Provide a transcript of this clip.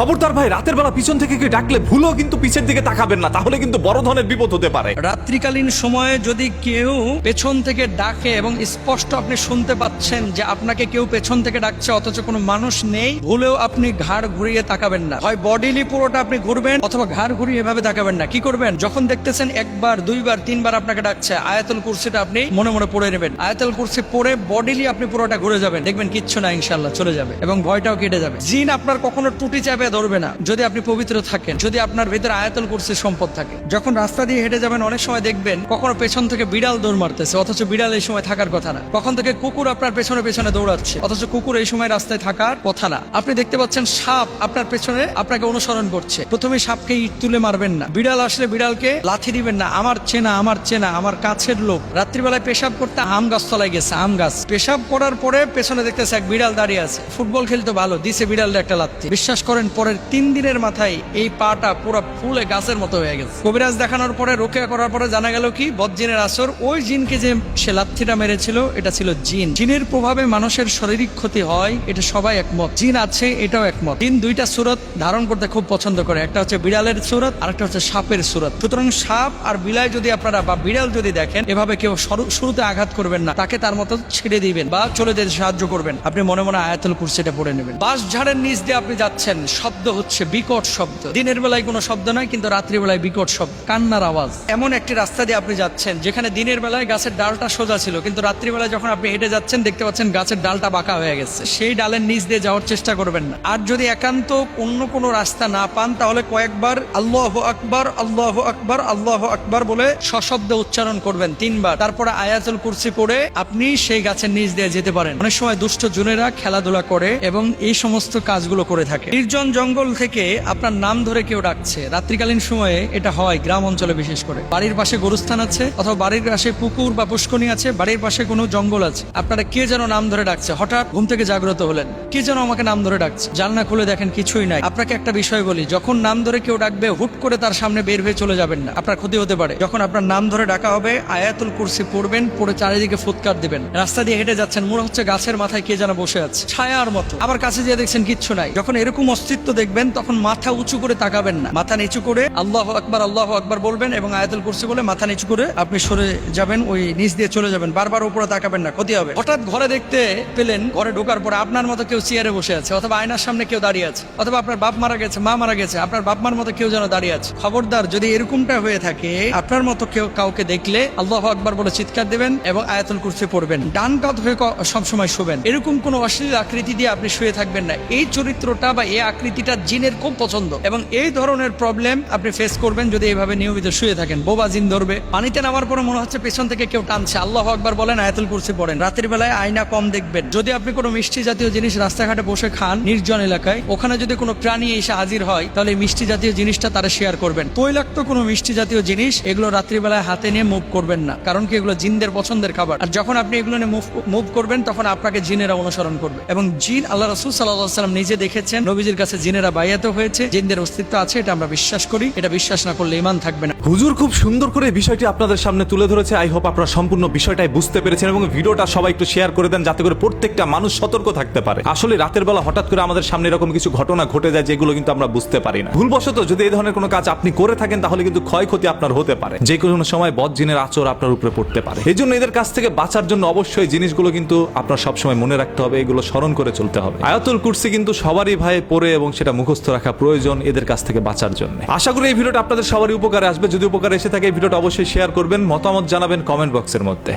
খবরদার ভাই, রাতের বেলা পিছন থেকে কেউ ডাকলে ভুলও কিন্তু পিছের দিকে তাকাবেন না, তাহলে কিন্তু বড় ধরনের বিপদ হতে পারে। রাত্রিকালীন সময়ে যদি কেউ পেছন থেকে ডাকে এবং স্পষ্ট আপনি শুনতে পাচ্ছেন যে আপনাকে কেউ পেছন থেকে ডাকছে, অথচ কোনো মানুষ নেই, ভুলেও আপনি ঘাড় ঘুরিয়ে তাকাবেন না। হয় বডিলি পুরোটা আপনি ঘুরবেন, অথবা ঘাড় ঘুরিয়ে এভাবে তাকাবেন না। কি করবেন? যখন দেখতেছেন একবার, দুইবার, তিনবার আপনাকে ডাকছে, আয়াতুল কুরসিটা আপনি মনে মনে পড়ে নেবেন। আয়াতুল কুরসি পড়ে বডিলি আপনি পুরোটা ঘুরে যাবেন। দেখবেন কিচ্ছু না ইনশাল্লাহ চলে যাবে এবং ভয়টাও কেটে যাবে। জিন আপনার কখনো টুটি চাপে ধরবে না। যদি আপনি পবিত্র থাকেন, যদি আপনার ভিতরে আয়াতুল কুরসির সম্পদ থাকে। যখন রাস্তা দিয়ে হেঁটে যাবেন, অনেক সময় দেখবেন কখনো পেছন থেকে বিড়াল দৌড় মারতেছে, অথচ বিড়াল এই সময় থাকার কথা না। কখন থেকে কুকুর আপনার পেছনে পেছনে দৌড়াচ্ছে, অথচ কুকুর এই সময় রাস্তায় থাকার কথা না। আপনি দেখতে পাচ্ছেন সাপ আপনার পেছনে আপনাকে অনুসরণ করছে। প্রথমে সাপকে ইট তুলে মারবেন না। বিড়াল আসলে বিড়ালকে লাথি দিবেন না। আমার চেনা আমার চেনা, আমার কাছের লোক। রাত্রিবেলায় পেশাব করতে আম গাছ তলায় গেছে, আম গাছ। পেশাব করার পরে পেছনে দেখতেছে এক বিড়াল দাঁড়িয়ে আছে। ফুটবল খেলতে ভালো, দিছে বিড়ালটা একটা লাথি। বিশ্বাস করেন পরের তিন দিনের মাথায় এই পাটা পুরো ফুলে গাছের মতো হয়ে গেছে। কবিরাজ দেখানোর পরে, রোকেয়া করার পরে জানা গেল কি, বদজিনের আসর, ওই জিনকে যে সে লাথিটা মেরেছিল, এটা ছিল জিন। জিনের প্রভাবে মানুষের শারীরিক ক্ষতি হয়, এটা সবাই একমত। জিন আছে, এটাও একমত। জিন দুইটা সুরত ধারণ করতে খুব পছন্দ করে। একটা হচ্ছে বিড়ালের সুরত আর একটা হচ্ছে সাপের সুরত। সুতরাং সাপ আর বিলাই যদি আপনারা, বা বিড়াল যদি দেখেন, এভাবে কেউ শুরুতে আঘাত করবেন না। তাকে তার মতো ছেড়ে দিবেন বা চলে যেতে সাহায্য করবেন। আপনি মনে মনে আয়াতুল কুরসিটা পড়ে নেবেন। বাস ঝাড়ের নিচ দিয়ে আপনি যাচ্ছেন। শব্দ হচ্ছে বিকট শব্দ। দিনের বেলায় কোনো শব্দ নয়, কিন্তু রাত্রিবেলায় বিকট শব্দ। কান্নার আওয়াজ। এমন একটি রাস্তা দিয়ে আপনি যাচ্ছেন, যেখানে দিনের বেলায় গাছের ডালটা সোজা ছিল, কিন্তু রাত্রিবেলায় যখন আপনি হেঁটে যাচ্ছেন, দেখতে পাচ্ছেন গাছের ডালটা বাঁকা হয়ে গেছে। সেই ডালের নিচ দিয়ে যাওয়ার চেষ্টা করবেন না। আর যদি একান্ত অন্য কোনো রাস্তা না পান, তাহলে কয়েকবার আল্লাহ আকবর আল্লাহ আকবর আল্লাহ আকবর বলে সশব্দ উচ্চারণ করবেন তিনবার। তারপরে আয়াতুল কুরসি পড়ে আপনি সেই গাছের নিচ দিয়ে যেতে পারেন। অনেক সময় দুষ্ট জুনেরা খেলাধুলা করে এবং এই সমস্ত কাজগুলো করে থাকে। নির্জন জঙ্গল থেকে আপনার নাম ধরে কেউ ডাকছে। রাত্রিকালীন সময়ে এটা হয় গ্রাম অঞ্চলে বিশেষ করে। বাড়ির পাশে গরুস্থান আছে অথবা বাড়ির পাশে পুকুর বা পুষ্কনি আছে, বাড়ির পাশে কোনো জঙ্গল আছে। আপনারা কে যেন নাম ধরে ডাকছে? হঠাৎ ঘুম থেকে জাগ্রত হলেন। কে যেন আমাকে নাম ধরে ডাকছে? জানলা খুলে দেখেন কিছুই নাই। আপনাকে একটা বিষয় বলি, যখন নাম ধরে কেউ ডাকবে, হুট করে তার সামনে বের হয়ে চলে যাবেন না। আপনার ক্ষতি হতে পারে। যখন আপনার নাম ধরে ডাকা হবে, আয়াতুল কুরসি পড়বেন, পড়ে চারিদিকে ফুৎকার দিবেন। রাস্তা দিয়ে হেঁটে যাচ্ছেন মনে হচ্ছে গাছের মাথায় কে যেন বসে আছে। ছায়ার মতো। আবার কাছে যেয়ে দেখছেন কিচ্ছু নাই। যখন এরকম অস্তিত্ব দেখবেন তখন মাথা উঁচু করে তাকাবেন না। মাথা নিচু করে আল্লাহ আকবার আল্লাহ আকবার বলবেন এবং আয়াতুল কুরসি বলে মাথা নিচু করে আপনি সরে যাবেন, ওই নিচ দিয়ে চলে যাবেন। বারবার উপরে তাকাবেন না, ক্ষতি হবে। হঠাৎ ঘরে দেখতে পেলেন, ঘরে ঢোকার পরে আপনার মতো কেউ চেয়ারে বসে আছে, অথবা আয়নার সামনে কেউ দাঁড়িয়ে আছে, অথবা আপনার বাপ মারা গেছে, মা মারা গেছে, আপনার বাপ মার মতো কেউ যেন দাঁড়িয়ে আছে। খবরদার যদি এরকমটা হয়ে থাকে, আপনার মতো কেউ কাউকে দেখলে আল্লাহ আকবার বলে চিৎকার দেবেন এবং আয়াতুল কুরসি পড়বেন। ডান কাত হয়ে সবসময় শোবেন। এরকম কোন অশ্লীল আকৃতি দিয়ে আপনি শুয়ে থাকবেন না। এই চরিত্রটা বা এই আকৃতিটা জিনের খুব পছন্দ। এবং এই ধরনের প্রবলেম আপনি ফেস করবেন যদি এইভাবে নিয়মিত শুয়ে থাকেন। বোবা জিন ধরবে। পানিতে নামার পরে মনে হচ্ছে পেছন থেকে কেউ টানছে। আল্লাহ আকবার বলেন, আয়াতুল কুরসি পড়েন। রাতের বেলায় আয়না কম দেখবেন। যদি আপনি কোনো মিষ্টি জাতীয় জিনিস রাস্তাঘাটে বসে খান, নির্জন এলাকায়, ওখানে যদি কোনো প্রাণী এসে হাজির হয়, তাহলে মিষ্টি জাতীয় জিনিসটা তারা শেয়ার করবেন। তৈলাক্ত কোনো মিষ্টি জাতীয় জিনিস এগুলো রাত্রিবেলায় হাতে নিয়ে মুভ করবেন না। কারণ কি? এগুলো জিনদের পছন্দের খাবার। আর যখন আপনি এগুলো নিয়ে মুভ মুভ করবেন, তখন আপনাকে জিনেরা অনুসরণ করবে। এবং জিন, আল্লাহ রসুল সাল্লাহ সাল্লাম নিজে দেখেছেন, নবীজির কাছে জিনেরা বাইয়াত হয়েছে, জিনদের অস্তিত্ব আছে, এটা আমরা বিশ্বাস করি। এটা বিশ্বাস না করলে ইমান থাকবে না। হুজুর খুব সুন্দর করে বিষয়টি আপনাদের সামনে তুলে ধরেছে। আই হোপ আপনারা সম্পূর্ণ বিষয়টাই বুঝতে পেরেছেন এবং ভিডিওটা সবাই একটু শেয়ার করে দেন, যাতে করে প্রত্যেকটা মানুষ সতর্ক থাকতে পারে। আসলে রাতের বেলা হঠাৎ করে আমাদের সামনে এরকম কিছু ঘটনা ঘটে যায়, যেগুলো কিন্তু আমরা বুঝতে পারি না। ভুলবশত যদি এই ধরনের কোনো কাজ আপনি করে থাকেন, তাহলে কিন্তু ক্ষয়ক্ষতি আপনার হতে পারে। যে কোনো সময় বদ জিনের আচর আপনার উপরে পড়তে পারে। এই জন্য এদের কাছ থেকে বাঁচার জন্য অবশ্যই জিনিসগুলো কিন্তু আপনার সবসময় মনে রাখতে হবে, এগুলো স্মরণ করে চলতে হবে। আয়াতুল কুরসি কিন্তু সবারই ভাই পড়ে এবং সেটা মুখস্থ রাখা প্রয়োজন এদের কাছ থেকে বাঁচার জন্য। আশা করি এই ভিডিওটা আপনাদের সবারই উপকারে আসবে। যদি উপকারে এসে থাকে এই ভিডিওটা অবশ্যই শেয়ার করবেন। মতামত জানাবেন কমেন্ট বক্সের মধ্যে।